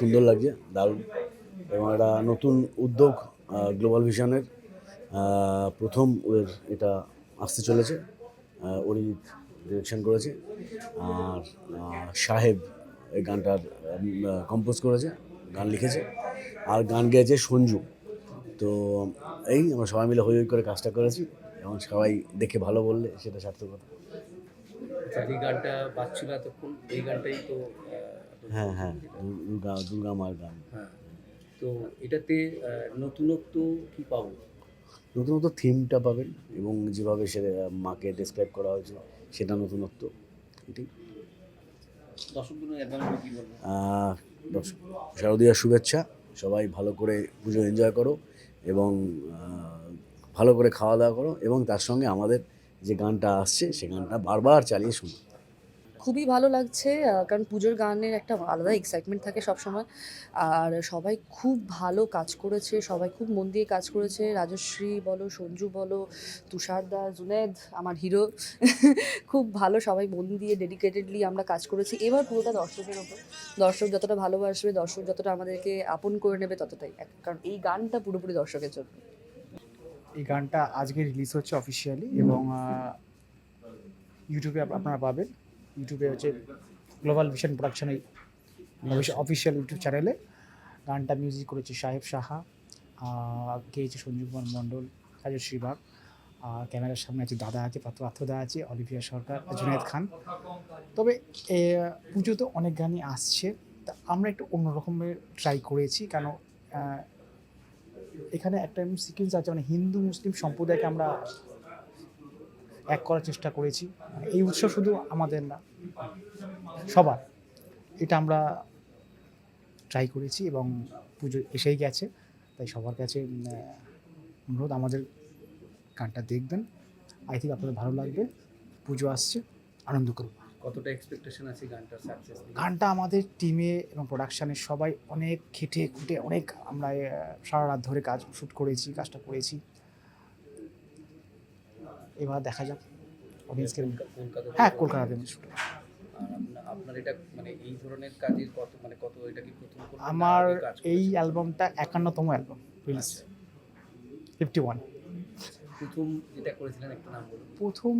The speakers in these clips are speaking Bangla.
সুন্দর লাগছে দারুণ। এবং একটা নতুন উদ্যোগ গ্লোবাল ভিশনের প্রথম ওদের এটা আসতে চলেছে অরিজিৎ ডিরেকশন করেছে। আর সাহেব এই গানটার কম্পোজ করেছে গান লিখেছে। আর গান গেয়েছে সঞ্জু। তো এই আমরা সবাই মিলে হই হই করে কাজটা করেছি এবং সবাই দেখে ভালো বললে সেটা সার্থকতা আচ্ছা, যে গানটা বাজছিল এতক্ষণ এই গানটাই তো হ্যাঁ হ্যাঁ দুর্গা দুর্গা মার গান। হ্যাঁ তো এটাতে নতুনত্ব কি পাবো? নতুনত্ব থিমটা পাবেন এবং যেভাবে সে মাকে ডেসক্রাইব করা হয়েছে সেটা নতুনত্ব। এটি দর্শক শারদীয়ার শুভেচ্ছা। সবাই ভালো করে পুজো এনজয় করো এবং ভালো করে খাওয়া দাওয়া করো এবং তার সঙ্গে আমাদের যে গানটা আসছে সে গানটা বারবার চালিয়ে শুনো। খুবই ভালো লাগছে কারণ পুজোর গানের একটা আলাদা এক্সাইটমেন্ট থাকে সবসময়। আর সবাই খুব ভালো কাজ করেছে, সবাই খুব মন দিয়ে কাজ করেছে। রাজশ্রী বলো, সঞ্জু বলো, তুষার দা, জুনেদ, আমার হিরো, খুব ভালো সবাই মন দিয়ে ডেডিকেটেডলি আমরা কাজ করেছি। এবার পুরোটা দর্শকের ওপর। দর্শক যতটা ভালোবাসবে, দর্শক যতটা আমাদেরকে আপন করে নেবে, ততটাই। কারণ এই গানটা পুরোপুরি দর্শকের জন্য। এই গানটা আজকে রিলিজ হচ্ছে অফিসিয়ালি এবং ইউটিউবে আপ- আপনারা পাবেন। ইউটিউবে হচ্ছে গ্লোবাল ভিশন প্রোডাকশনের অফিসিয়াল ইউটিউব চ্যানেলে গানটা মিউজিক করেছে সাহেব সাহা গেয়েছে সঞ্জীব কুমার মণ্ডল রাজশ্রী বাগ আর ক্যামেরার সামনে আছে দাদা আছে পাত্র পাত্রদা আছে অলিভিয়া সরকার জুনায়েদ খান। তবে এ, পুজোতে অনেক গানই আসছে। তা আমরা একটু অন্যরকমের ট্রাই করেছি কেন এখানে একটা সিকুয়েন্স আছে মানে হিন্দু মুসলিম সম্প্রদায়কে আমরা এক করার চেষ্টা করেছি। এই উৎসব শুধু আমাদের না সবার। এটা আমরা ট্রাই করেছি এবং পুজো এসেই গেছে। তাই সবার কাছে অনুরোধ আমাদের গানটা দেখবেন। আই থিঙ্ক আপনাদের ভালো লাগবে। পুজো আসছে আনন্দ করুন কতটা এক্সপেকটেশন আছে গানটার সাকসেস গানটা আমাদের টিমে এবং প্রোডাকশানের সবাই অনেক খেটে খুঁটে অনেক আমরা সারা রাত ধরে কাজ শ্যুট করেছি কাজটা করেছি। এবার দেখা যাক। অডিয়েন্সকে হ্যাঁ কলকাতাতে আপনার এটা মানে এই ধরনের কাজের কত মানে কত এটা কি প্রথম আমার এই অ্যালবামটা একান্নতম অ্যালবাম রিলিজ ফিফটি ওয়ান প্রথম যেটা করেছিলেন একটা নাম বলুন। প্রথম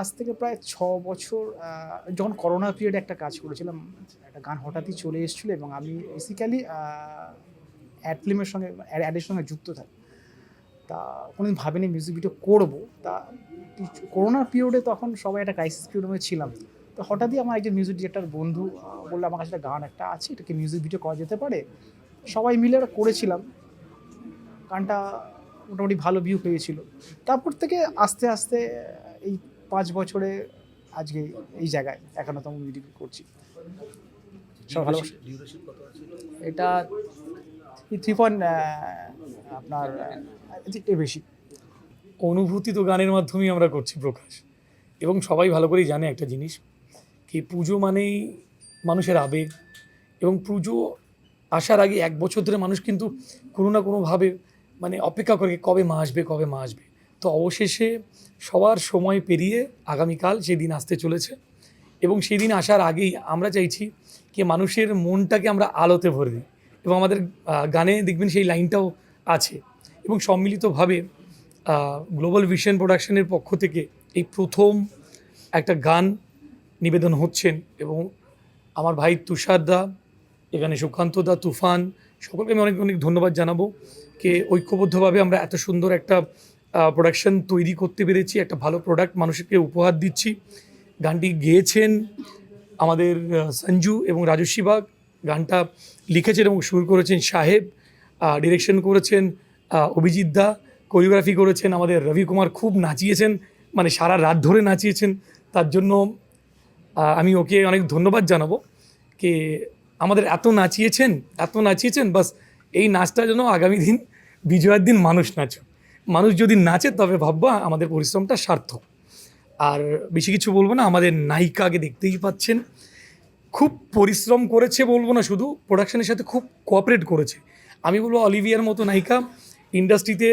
আজ থেকে প্রায় ছ বছর যখন করোনা পিরিয়ডে একটা কাজ করেছিলাম একটা গান হঠাৎই চলে এসেছিল এবং আমি বেসিক্যালি অ্যাড ফিল্মের সঙ্গে অ্যাডের সঙ্গে যুক্ত থাকি। তা কোনোদিন ভাবিনি মিউজিক ভিডিও করব। তা করোনার পিরিয়ডে তখন সবাই একটা ক্রাইসিস পিরিয়ডে ছিলাম। তো হঠাৎই আমার একজন মিউজিক ডিরেক্টর বন্ধু বলল আমার কাছে একটা গান একটা আছে এটাকে মিউজিক ভিডিও করা যেতে পারে। সবাই মিলে ওটা করেছিলাম। গানটা মোটামুটি ভালো ভিউ পেয়েছিল। তারপর থেকে আস্তে আস্তে এই পাঁচ বছরে আজকে এই জায়গায় একান্নতম মিউজিক করছি। সব ভালো ডিউরেশন কত আছে এটা থ্রি পয়েন্ট আপনার বেশি। অনুভূতি তো গানের মাধ্যমেই আমরা করছি, প্রকাশ। এবং সবাই ভালো করেই জানে একটা জিনিস, কি পুজো মানেই মানুষের আবেগ। এবং পুজো আসার আগে এক বছর ধরে মানুষ কিন্তু কোনো না কোনোভাবে মানে অপেক্ষা করে কবে মা আসবে, কবে মা আসবে। তো অবশেষে সবার সময় পেরিয়ে আগামীকাল সেই দিন আসতে চলেছে। এবং সেই দিন আসার আগেই আমরা চাইছি কি মানুষের মনটাকে আমরা আলোতে ভরে দিই। এবং আমাদের গানে দেখবেন সেই লাইনটাও আছে। এবং সম্মিলিতভাবে গ্লোবাল ভিশন প্রোডাকশনের পক্ষ থেকে এই প্রথম একটা গান নিবেদন হচ্ছেন এবং আমার ভাই তুষার দা, এখানে সুকান্ত দা, তুফান, সকলকে আমি অনেক অনেক ধন্যবাদ জানাব কে ঐক্যবদ্ধভাবে আমরা এত সুন্দর একটা প্রোডাকশন তৈরি করতে পেরেছি, একটা ভালো প্রোডাক্ট মানুষকে উপহার দিচ্ছি। গানটি গেয়েছেন আমাদের সঞ্জু এবং রাজস্বী গানটা লিখেছেন এবং সুর করেছেন সাহেব ডিরেকশন করেছেন অভিজিৎ দা কোরিওগ্রাফি করেছেন, আমাদের রবি কুমার খুব নাচিয়েছেন মানে সারা রাত ধরে নাচিয়েছেন। তার জন্য আমি ওকে অনেক ধন্যবাদ জানাব কে আমাদের এত নাচিয়েছেন এত নাচিয়েছেন, বাস এই নাচটা যেন আগামী দিন বিজয়ের দিন মানুষ নাচুক। মানুষ যদি নাচে তবে ভাববা আমাদের পরিশ্রমটা সার্থক। আর বেশি কিছু বলব না, আমাদের নায়িকাকে দেখতেই পাচ্ছেন। খুব পরিশ্রম করেছে বলব না শুধু প্রোডাকশনের সাথে খুব কোঅপারেট করেছে। আমি বলব অলিভিয়ার মতো নায়িকা ইন্ডাস্ট্রিতে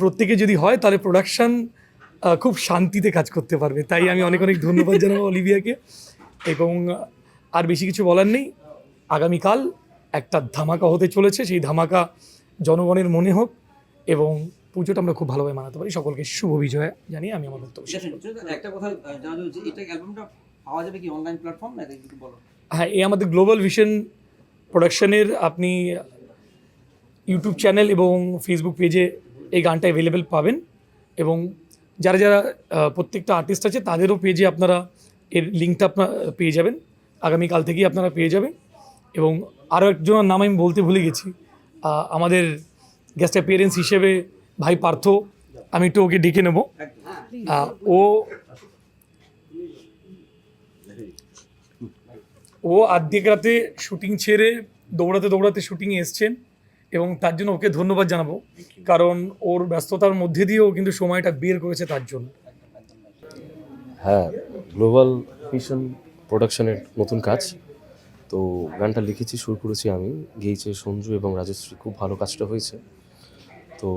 প্রত্যেকে যদি হয়, তাহলে প্রোডাকশান খুব শান্তিতে কাজ করতে পারবে। তাই আমি অনেক অনেক ধন্যবাদ জানাব অলিভিয়াকে এবং, আর বেশি কিছু বলার নেই। আগামীকাল একটা ধামাকা হতে চলেছে, সেই ধামাকা জনগণের মনে হোক এবং পুজোটা আমরা খুব ভালোভাবে মানাতে পারি। সকলকে শুভ বিজয় জানিয়ে আমি আমার বক্তব্য একটা কথা জানা এটা অ্যালবামটা পাওয়া যাবে কি অনলাইন প্ল্যাটফর্ম না একটু বলো। হ্যাঁ এই আমাদের গ্লোবাল ভিশন প্রোডাকশনের আপনি ইউটিউব চ্যানেল এবং ফেসবুক পেজে এই গানটা অ্যাভেলেবেল পাবেন এবং যারা যারা প্রত্যেকটা আর্টিস্ট আছে তাদেরও পেজে আপনারা এর লিঙ্কটা আপনার পেয়ে যাবেন। আগামীকাল থেকেই আপনারা পেয়ে যাবেন। এবং আরও একজনের নাম আমি বলতে ভুলে গেছি। আমাদের গেস্ট অ্যাপিয়ারেন্স হিসেবে ভাই পার্থ আমি একটু ওকে ডেকে নেব। ও ও আর্ধেক রাতে শুটিং ছেড়ে দৌড়াতে দৌড়াতে শুটিংয়ে এসছেন এবং তার জন্য ওকে ধন্যবাদ জানাব। কারণ ওর ব্যস্ততার মধ্যে দিয়েও কিন্তু সময়টা বের করেছে তার জন্য। হ্যাঁ গ্লোবাল ভিশন প্রোডাকশনের নতুন কাজ। তো গানটা লিখেছি সুর করেছি আমি গেয়েছে সঞ্জু এবং রাজশ্রী খুব ভালো কাজটা হয়েছে। তো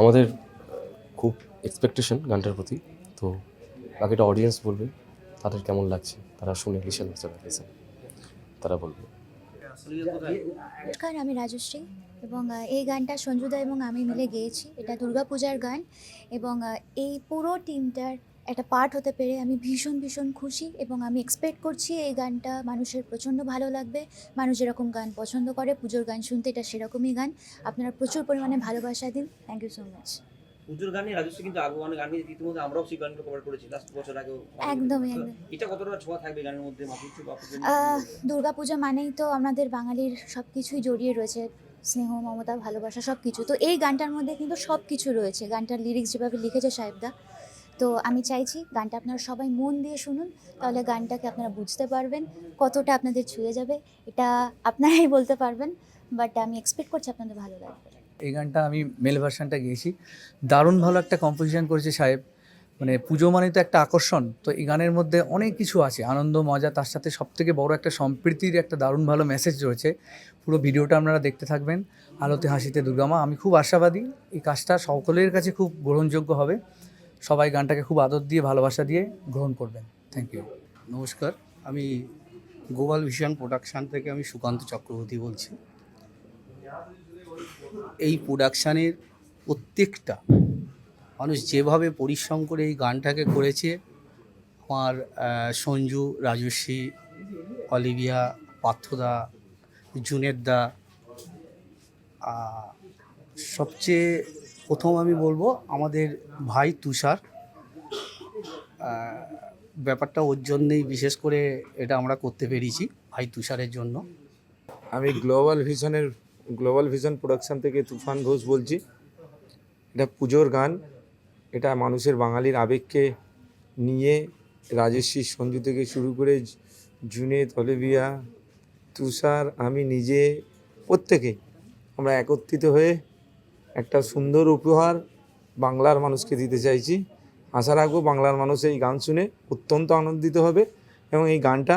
আমাদের খুব এক্সপেকটেশন গানটার প্রতি। তো বাকিটা অডিয়েন্স বলবে তাদের কেমন লাগছে তারা শুনে লিসেন লিসেন তারা বলবে। নমস্কার, আমি রাজশ্রী এবং এই গানটা সঞ্জুদা এবং আমি মিলে গেয়েছি। এটা দুর্গাপূজার গান এবং এই পুরো টিমটার একটা পার্ট হতে পেরে আমি ভীষণ ভীষণ খুশি এবং আমি এক্সপেক্ট করছি এই গানটা মানুষের প্রচণ্ড ভালো লাগবে। মানুষ যেরকম গান পছন্দ করে, পুজোর গান শুনতে এটা সেরকমই গান। আপনারা প্রচুর পরিমাণে ভালোবাসা দিন। থ্যাংক ইউ সো মাচ পুজোর গানে রাজস্ব কিন্তু আগে অনেক গান ইতিমধ্যে আমরাও সেই গানগুলো কভার করেছি লাস্ট বছর একদমই, একদম। এটা কতটা ছোঁয়া থাকবে গানের মধ্যে? দুর্গাপূজা মানেই তো আমাদের বাঙালির সব কিছুই জড়িয়ে রয়েছে স্নেহ মমতা ভালোবাসা সব কিছু তো এই গানটার মধ্যে কিন্তু সব কিছু রয়েছে গানটার লিরিক্স যেভাবে লিখেছে সাহেবদা। তো আমি চাইছি গানটা আপনারা সবাই মন দিয়ে শুনুন তাহলে গানটাকে আপনারা বুঝতে পারবেন কতটা আপনাদের ছুঁয়ে যাবে এটা আপনারাই বলতে পারবেন বাট আমি এক্সপেক্ট করছি আপনাদের ভালো লাগবে। এই গানটা আমি মেল ভার্সানটা গেয়েছি। দারুণ ভালো একটা কম্পোজিশন করেছে সাহেব। মানে পুজো মানে তো একটা আকর্ষণ। তো এই গানের মধ্যে অনেক কিছু আছে। আনন্দ, মজা, তার সাথে সবথেকে বড় একটা সম্প্রীতির একটা দারুণ ভালো মেসেজ রয়েছে। পুরো ভিডিওটা আপনারা দেখতে থাকবেন। আলোতে হাসিতে দুর্গামা। আমি খুব আশাবাদী। এই কাজটা সকলের কাছে খুব গ্রহণযোগ্য হবে। সবাই গানটাকে খুব আদর দিয়ে, ভালোবাসা দিয়ে গ্রহণ করবেন। থ্যাংক ইউ নমস্কার। আমি গ্লোবাল ভিশন প্রোডাকশান থেকে আমি সুকান্ত চক্রবর্তী বলছি। এই প্রোডাকশানের প্রত্যেকটা মানুষ যেভাবে পরিশ্রম করে এই গানটাকে করেছে আমার সঞ্জু রাজস্বী অলিভিয়া পার্থদা জুনেদদা আহ, সবচেয়ে প্রথম আমি বলব আমাদের ভাই তুষার। ব্যাপারটা ওর জন্যেই বিশেষ করে এটা আমরা করতে পেরেছি ভাই তুষারের জন্য। আমি গ্লোবাল ভিশনের গ্লোবাল ভিশন প্রোডাকশন থেকে তুফান ঘোষ বলছি। এটা পুজোর গান। এটা মানুষের বাঙালির আবেগকে নিয়ে রাজস্বী সঞ্জু থেকে শুরু করে জুনে তলেবিয়া, তুষার, আমি নিজে, প্রত্যেকে আমরা একত্রিত হয়ে একটা সুন্দর উপহার বাংলার মানুষকে দিতে চাইছি। আশা রাখব বাংলার মানুষ এই গান শুনে অত্যন্ত আনন্দিত হবে এবং এই গানটা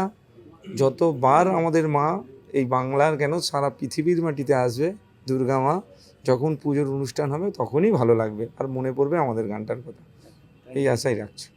যতবার আমাদের মা এই বাংলার কেন সারা পৃথিবীর মাটিতে আসবে দুর্গা মা? যখন পুজোর অনুষ্ঠান হবে তখনই ভালো লাগবে। আর মনে পড়বে আমাদের গানটার কথা। এই আশাই রাখছি।